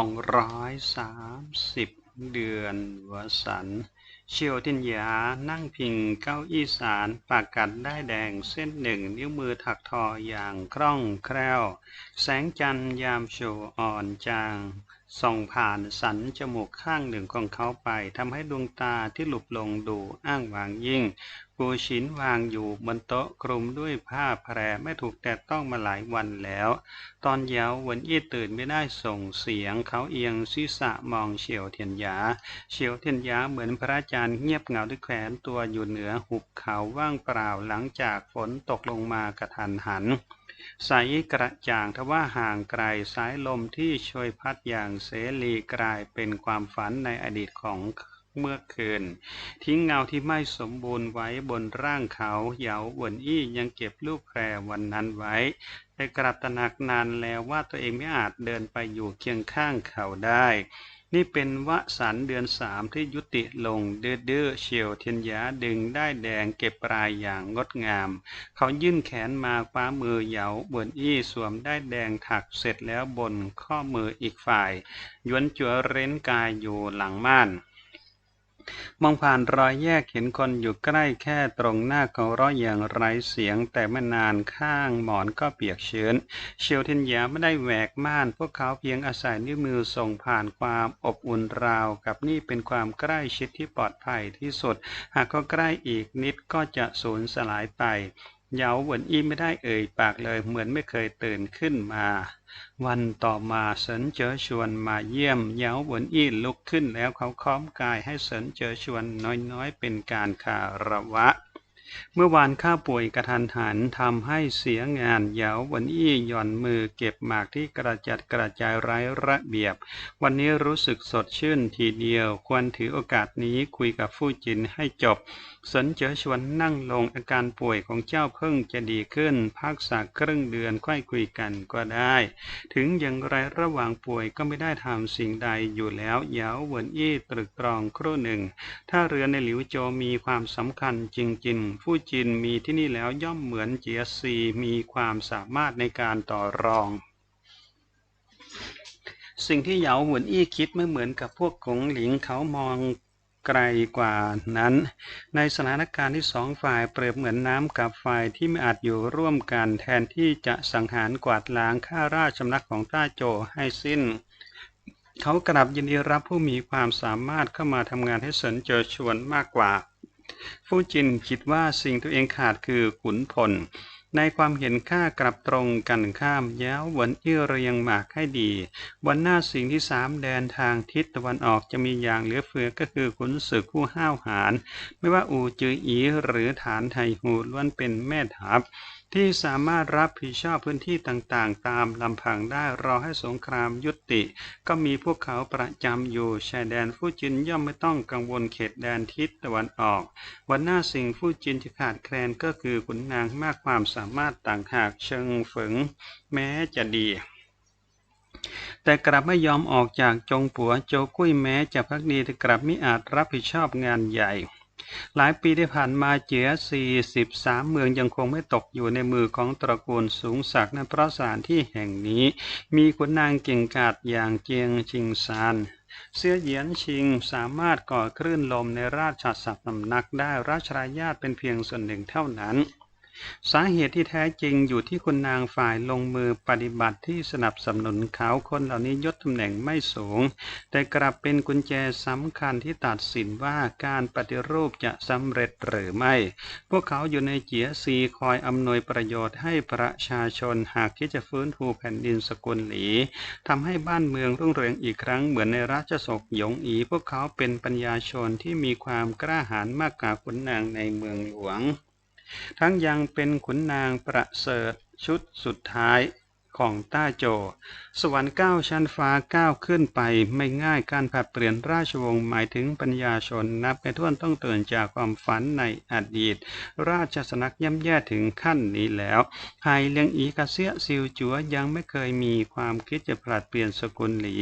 สองร้อยสามสิบเดือนวสันเชียวทินยานั่งพิงเก้าอี้สารปากกัดได้แดงเส้นหนึ่งนิ้วมือถักทออย่างคล่องแคล่ว แสงจันทร์ยามโชว์อ่อนจางส่องผ่านสันจมูกข้างหนึ่งของเขาไปทำให้ดวงตาที่หลุบลงดูอ้างวางยิ่ง ปูชินวางอยู่บนโต๊ะคลุมด้วยผ้าแพรไม่ถูกแตะต้องมาหลายวันแล้ว ตอนเยาว์วันอี้ตื่นไม่ได้ส่งเสียงเขาเอียงศีรษะมองเฉียวเทียนยาเฉียวเทียนยาเหมือนพระอาจารย์เงียบเหงาด้วยแขวนตัวอยู่เหนือหุบเขาว่างเปล่าหลังจากฝนตกลงมากระทันหันใสกระจ่างทว่าห่างไกลสายลมที่ช่วยพัดอย่างเสรีกลายเป็นความฝันในอดีตของ เมื่อคืน ทิ้งเงาที่ไม่สมบูรณ์ไว้บนร่างเขาเหยาหวนอี้ยังเก็บลูกแพรวันนั้นไว้แต่กลับตระหนักนานแล้วว่าตัวเองไม่อาจเดินไปอยู่เคียงข้างเขาได้ นี่เป็นวสันเดือนสามที่ยุติลงเดื้อๆเฉียวเทียนยาดึงได้แดงเก็บปลายอย่างงดงาม เขายื่นแขนมาคว้ามือเหยาบวนอี้สวมได้แดงถักเสร็จแล้วบนข้อมืออีกฝ่ายย้วนจัวเร้นกายอยู่หลังม่าน มองผ่านรอยแยกเห็นคนอยู่ใกล้แค่ตรงหน้าเขาร้อยอย่างไร้เสียง แต่ไม่นานข้างหมอนก็เปียกชื้น เชียวเทียนยาไม่ได้แหวกม่าน พวกเขาเพียงอาศัยนิ้วมือส่งผ่านความอบอุ่นราว กับนี่เป็นความใกล้ชิดที่ปลอดภัยที่สุด หากเขาใกล้อีกนิดก็จะสูญสลายไป เหยาเหวินอี้ไม่ได้เอ่ยปากเลยเหมือนไม่เคยตื่นขึ้นมา วันต่อมาเซินเจอชวนมาเยี่ยมเหยาเหวินอี้ลุกขึ้นแล้วเขาค้อมกายให้เซินเจอชวนน้อยๆ เป็นการคาระวะ เมื่อวานข้าป่วยกระทันหันทำให้เสียงานเหยาหวันอี้หย่อนมือเก็บหมากที่กระจัดกระจายไร้ระเบียบ วันนี้รู้สึกสดชื่นทีเดียว ควรถือโอกาสนี้คุยกับฟู่จินให้จบ สนเจอชวนนั่งลงอาการป่วยของเจ้าเพิ่งจะดีขึ้น พักสักครึ่งเดือนค่อยคุยกันก็ได้ ถึงอย่างไรระหว่างป่วยก็ไม่ได้ทำสิ่งใดอยู่แล้วเหยาเหวินอี้ตรึกตรองครู่หนึ่ง ถ้าเรือในหลิวโจมีความสำคัญจริง ๆผู้จินมีที่นี่แล้วย่อมเหมือนเจียซีมีความสามารถในการต่อรอง สิ่งที่เหยาหวนอี้คิดไม่เหมือนกับพวกกงหลิงเขามองไกลกว่านั้น ในสถานการณ์ที่สองฝ่ายเปรียบเหมือนน้ำกับไฟที่ไม่อาจอยู่ร่วมกันแทนที่จะสังหารกวาดล้างข้าราชสำนักของต้าโจให้สิ้น เขากลับยินดีรับผู้มีความสามารถเข้ามาทำงานให้เสินเจอชวนมากกว่า ฟู้จินคิดว่าสิ่งตัวเองขาดคือขุนพล ในความเห็นค่ากลับตรงกันข้ามย้าวหวนเอื้อเรียงหมากให้ดี วันหน้าสิ่งที่สามแดนทางทิศตะวันออกจะมีอย่างเหลือเฟือก็คือขุนศึกผู้ห้าวหาญไม่ว่าอูจืออีหรือฐานไทหูล้วนเป็นแม่ทัพ ที่สามารถรับผิดชอบพื้นที่ต่างๆ ตามลำพังได้รอให้สงครามยุติ ก็มีพวกเขาประจำอยู่ชายแดนฟูจินย่อมไม่ต้องกังวลเขตแดนทิศตะวันออก วันหน้าสิ่งฟูจินจะขาดแคลนก็คือขุนนางมากความสามารถต่างหากเชิงฝึงแม้จะดีแต่กลับไม่ยอมออกจากจงปัวโจกุ้ยแม้จะพักดีแต่กลับไม่อาจรับผิดชอบงานใหญ่ หลายปีที่ผ่านมาเจีย43 เมืองยังคงไม่ตกอยู่ในมือของตระกูลสูงศักดิ์นั่นเพราะสถานที่แห่งนี้ มีขุนนางเก่งกาจอย่างเจียงชิงซานเสื้อเหยียนชิงสามารถก่อคลื่นลมในราชสำนักได้ราชรายาทเป็นเพียงส่วนหนึ่งเท่านั้น สาเหตุที่แท้จริงอยู่ที่คุณนางฝ่ายลงมือปฏิบัติที่สนับสนุนเขาคนเหล่านี้ยศตำแหน่งไม่สูง แต่กลับเป็นกุญแจสำคัญที่ตัดสินว่าการปฏิรูปจะสำเร็จหรือไม่ พวกเขาอยู่ในเจียซีคอยอำนวยประโยชน์ให้ประชาชนหากที่จะฟื้นฟูแผ่นดินสกุลหลีทำให้บ้านเมืองรุ่งเรืองอีกครั้งเหมือนในราชสกหยงอี พวกเขาเป็นปัญญาชนที่มีความกล้าหาญมากกว่าขุนนางในเมืองหลวง ทั้งยังเป็นขุนนางประเสริฐชุดสุดท้าย ของต้าโจ สวรรค์เก้าชั้นฟ้าก้าวขึ้นไปไม่ง่ายการผัดเปลี่ยนราชวงศ์หมายถึงปัญญาชนนับไปท่วนต้องเตื่นจากความฝันในอดีต ราชสนักย่ำแย่ถึงขั้นนี้แล้วไฮเลียงอีกาเซียซิวจัวยังไม่เคยมีความคิดจะผลัดเปลี่ยนสกุลหลี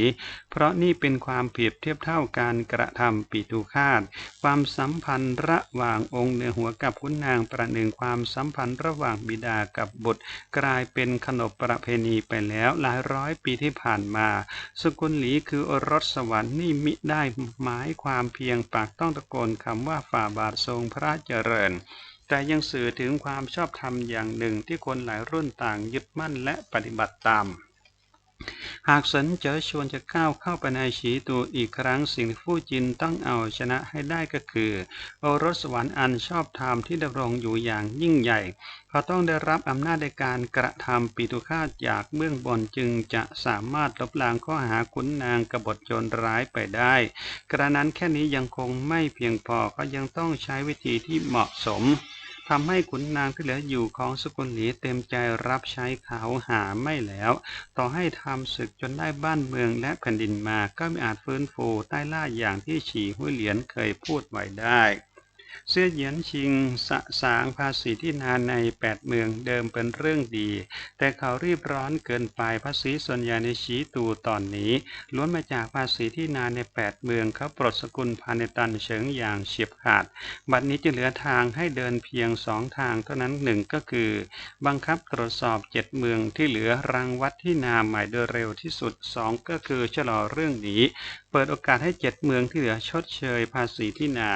เพราะนี่เป็นความเปรียบเทียบเท่าการกระทำปิตุคาตความสัมพันธ์ระหว่างองค์เหนือหัวกับขุนนางประหนึ่งความสัมพันธ์ระหว่างบิดากับบุตร กลายเป็นขนบประเพณีไปแล้วหลายร้อยปีที่ผ่านมา สกุลหลีคือโอรสสวรรค์นี่มิได้หมายความเพียงปากต้องตะโกนคำว่าฝ่าบาททรงพระเจริญแต่ยังสื่อถึงความชอบธรรมอย่างหนึ่งที่คนหลายรุ่นต่างยึดมั่นและปฏิบัติตาม หากสนเจอชวนจะก้าวเข้าไปในฉีตูอีกครั้งสิ่งที่ผู้จินต้องเอาชนะให้ได้ก็คือโอรสสวรรค์อันชอบธรรมที่ดำรงอยู่อย่างยิ่งใหญ่เขาต้องได้รับอำนาจในการกระทำปิตุคาตจากเบื้องบนจึงจะสามารถลบล้างข้อหาขุนนางกบฏโจรร้ายไปได้ กระนั้นแค่นี้ยังคงไม่เพียงพอก็ยังต้องใช้วิธีที่เหมาะสม ทำให้ขุนนางที่เหลืออยู่ของสกุลหลีเต็มใจรับใช้เขาหาไม่แล้ว ต่อให้ทำศึกจนได้บ้านเมืองและแผ่นดินมาก็ไม่อาจฟื้นฟูใต้ล่าอย่างที่ฉีหุ่ยเหลียนเคยพูดไว้ได้ เสื้อเหยียนชิงสะสางภาษีที่นานในแปดเมืองเดิมเป็นเรื่องดี แต่เขารีบร้อนเกินไปภาษีส่วนใหญ่ในชีตูตอนนี้ ล้วนมาจากภาษีที่นานในแปดเมืองเขาปลดสกุลพาเนตันเฉิงอย่างเฉียบขาด บัดนี้จะเหลือทางให้เดินเพียงสองทางเท่านั้นหนึ่งก็คือ บังคับตรวจสอบเจ็ดเมืองที่เหลือรังวัดที่นาใหม่โดยเร็วที่สุดสองก็คือชะลอเรื่องนี้ เปิดโอกาสให้เจ็ดเมืองที่เหลือชดเชยภาษีที่นา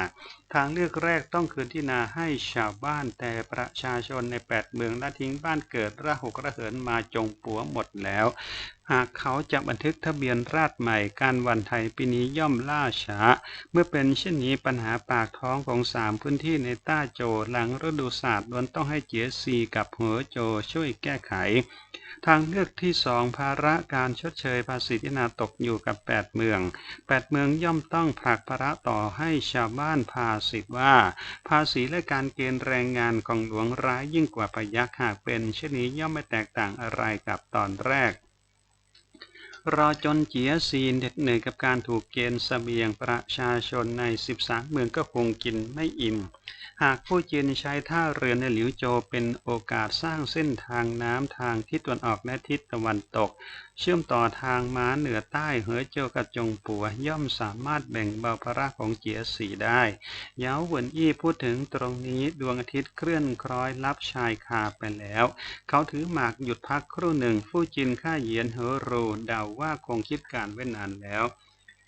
ทางเลือกแรกต้องคืนที่นาให้ชาวบ้านแต่ประชาชนในแปดเมืองละทิ้งบ้านเกิดระหกระเหินมาจงปัวหมดแล้ว หากเขาจะบันทึกทะเบียนราษฎรใหม่การวันไทยปีนี้ย่อมล่าช้า เมื่อเป็นเช่นนี้ปัญหาปากท้องของสามพื้นที่ในต้าโจหลังฤดูศาสตร์ล้วนต้องให้เจียซีกับหัวโจช่วยแก้ไข ทางเลือกที่สองภาระการชดเชยภาษีที่นาตกอยู่กับ 8 เมือง 8 เมืองย่อมต้องผลักภาระต่อให้ชาวบ้านภาษิตว่า ภาษีและการเกณฑ์แรงงานของหลวงร้ายยิ่งกว่าพยักหากเป็นเช่นนี้ย่อมไม่แตกต่างอะไรกับตอนแรก รอจนเจียซีนเด็ดเหนื่อยกับการถูกเกณฑ์สเสบียงประชาชนใน 13 เมืองก็คงกินไม่อิ่ม หากผู้จีนใช้ท่าเรือในหลิวโจเป็นโอกาสสร้างเส้นทางน้ำทางทิศตะวันออกและทิศตะวันตก เชื่อมต่อทางม้าเหนือใต้เหอเจียวกับจงปัวย่อมสามารถแบ่งเบาภาระของเจียสีได้เย้าเหวินอี้พูดถึงตรงนี้ดวงอาทิตย์เคลื่อนคล้อยลับชายคาไปแล้ว เขาถือหมากหยุดพักครู่หนึ่ง ผู้จินข้าเยียนเฮอรูเดาว่าคงคิดการไว้นานแล้ว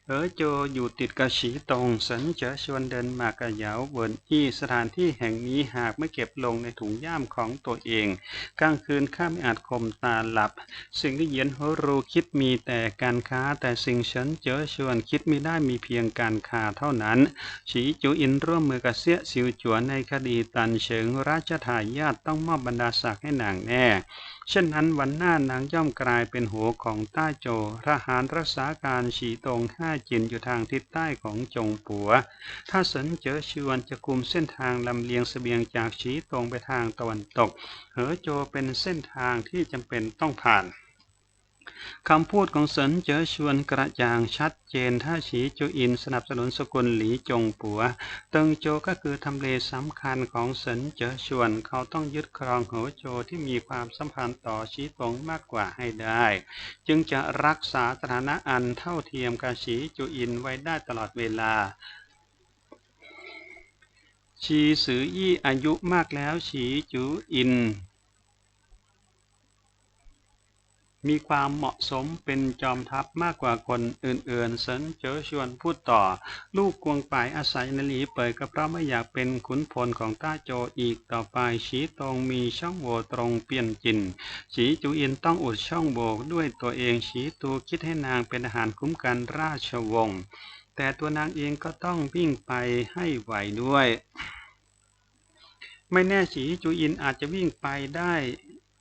เออโจอยู่ติดกับฉีตรงสันเจะชวนเดินมากระเหยาเวินอี้สถานที่แห่งนี้หากไม่เก็บลงในถุงย่ามของตัวเอง กลางคืนข้าไม่อาจคมตาหลับ สิ่งที่เย็นหัวรูคิดมีแต่การค้า แต่สิ่งฉันเจอชวนคิดไม่ได้มีเพียงการค้าเท่านั้น ฉีจูอินร่วมมือกับเสียสิวจวนในคดีตันเฉิงราชทายาทต้องมอบบรรดาศักดิ์ให้นางแน่เช่นนั้นวันหน้านางย่อมกลายเป็นหัวของต้าโจ ทหารรักษาการฉีตรงห้าจินอยู่ทางทิศใต้ของจงปัว ถ้าสนเจอชวนจะคุมเส้นทางลำเลียงสเสบียงจากฉีตรงไปทางตะวันตก เหอโจเป็นเส้นทางที่จำเป็นต้องผ่าน คำพูดของสนเจอชวนกระจ่างชัดเจน ถ้าฉีโจอินสนับสนุนสกุลหลีจงปัว เติงโจก็คือทำเลสำคัญของสนเจอชวน เขาต้องยึดครองหัวโจที่มีความสัมพันธ์ต่อชีตงมากกว่าให้ได้ จึงจะรักษาสถานะอันเท่าเทียมกับฉีโจอินไว้ได้ตลอดเวลาชีสืออี้อายุมากแล้วฉีจูอิน มีความเหมาะสมเป็นจอมทัพมากกว่าคนอื่นๆ เซินเจอชวนพูดต่อ ลูกกวงป่ายอาศัยนลีเปิดก็เพราะไม่อยากเป็นขุนพลของต้าโจอีกต่อไปชีตรงมีช่องโหว่ตรงเปลี่ยนจินชีจูอินต้องอุดช่องโหว่ด้วยตัวเองชีตูคิดให้นางเป็นอาหารคุ้มกันราชวงศ์แต่ตัวนางเองก็ต้องวิ่งไปให้ไหวด้วยไม่แน่ฉีจูอินอาจจะวิ่งไปได้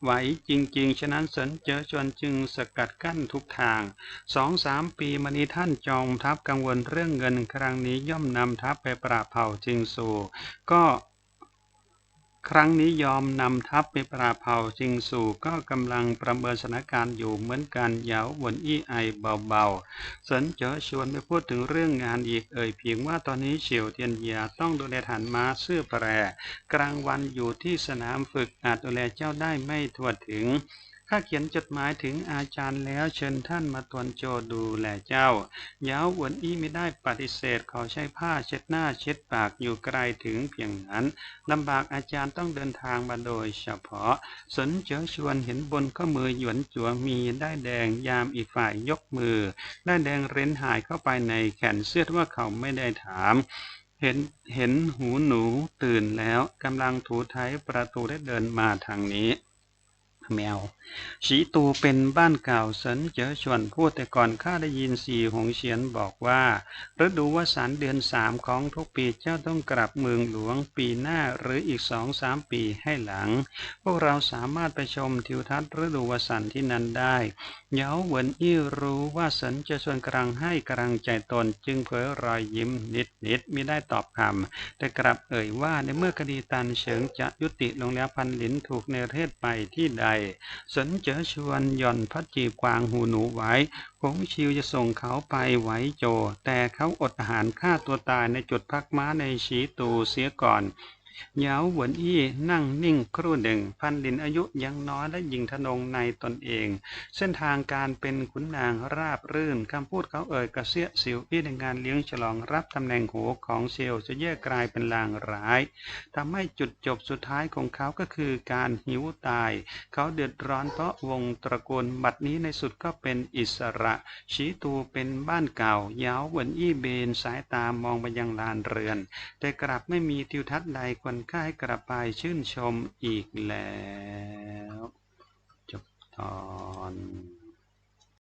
ไหวจริงๆ ฉะนั้นสนเจอชวนจึงสกัดกั้นทุกทางสองสามปีมานี้ท่านจอมทัพกังวลเรื่องเงินครั้งนี้ย่อมนำทัพไปปราบเผ่าจิงสูก็ ครั้งนี้ยอมนำทัพไปปราเผาจิงสู่ก็กำลังประเมินสถานการณ์อยู่เหมือนกันเยาววนอี้ไอเบาๆ สนเจอชวนไม่พูดถึงเรื่องงานอีกเอ่ยเพียงว่าตอนนี้เฉียวเทียนเยียต้องดูแลฐานม้าเสื้อแปร กลางวันอยู่ที่สนามฝึกอาจดูแลเจ้าได้ไม่ทั่วถึง ข้าเขียนจดหมายถึงอาจารย์แล้วเชิญท่านมาตวนโจดูแลเจ้าเย้าหวนอี้ไม่ได้ปฏิเสธขอใช้ผ้าเช็ดหน้าเช็ดปากอยู่ไกลถึงเพียงนั้นลำบากอาจารย์ต้องเดินทางมาโดยเฉพาะ สนเจอชวนเห็นบนข้อมือหยวนจัวมีได้แดงยามอีกฝ่ายยกมือ ได้แดงเร้นหายเข้าไปในแขนเสื้อว่าเขาไม่ได้ถามเห็นเห็นหูหนูตื่นแล้วกำลังถูไถประตูได้เดินมาทางนี้ แมวฉีตูเป็นบ้านเก่าเสินเจอชวนพูดแต่ก่อนข้าได้ยินสีหงเฉียนบอกว่าฤดูวสานเดือนสามของทุกปีเจ้าต้องกลับเมืองหลวงปีหน้าหรืออีกสองสามปีให้หลัง พวกเราสามารถไปชมทิวทัศน์ฤดูวสันที่นั้นได้เหยาเหวินอี้รู้ว่าเสินจะชวนกำลังให้กำลังใจตนจึงเผยรอยยิ้มนิดนิดไม่ได้ตอบคำแต่กลับเอ่ยว่าในเมื่อคดีตันเฉิงจะยุติลงแล้วพันหลินถูกเนรเทศไปที่ใดสนเจอชวนหย่อนพัดจีบกวางหูหนูไว้คงชิวจะส่งเขาไปไว้โจ แต่เขาอดอาหารฆ่าตัวตายในจุดพักม้าในชีตูเสียก่อน เหยาหวนอี้นั่งนิ่งครู่หนึ่ง พันลินอายุยังน้อยและยิงทนงในตนเอง เส้นทางการเป็นขุนนางราบรื่นคำพูดเขาเอ่ยกระเสียสิวอี้ในงานเลี้ยงฉลองรับตำแหน่งโหของเซลจะแยกกลายเป็นลางร้ายทำให้จุดจบสุดท้ายของเขาก็คือการหิวตาย เขาเดือดร้อนเพราะวงตระกูลบัดนี้ในสุดก็เป็นอิสระชีตูเป็นบ้านเก่าเหยาเหวนอี้เบนสายตามองไปยังลานเรือน แต่กลับไม่มีทิวทัศน์ใดควรค่าให้กระพายชื่นชมอีกแล้ว จบตอน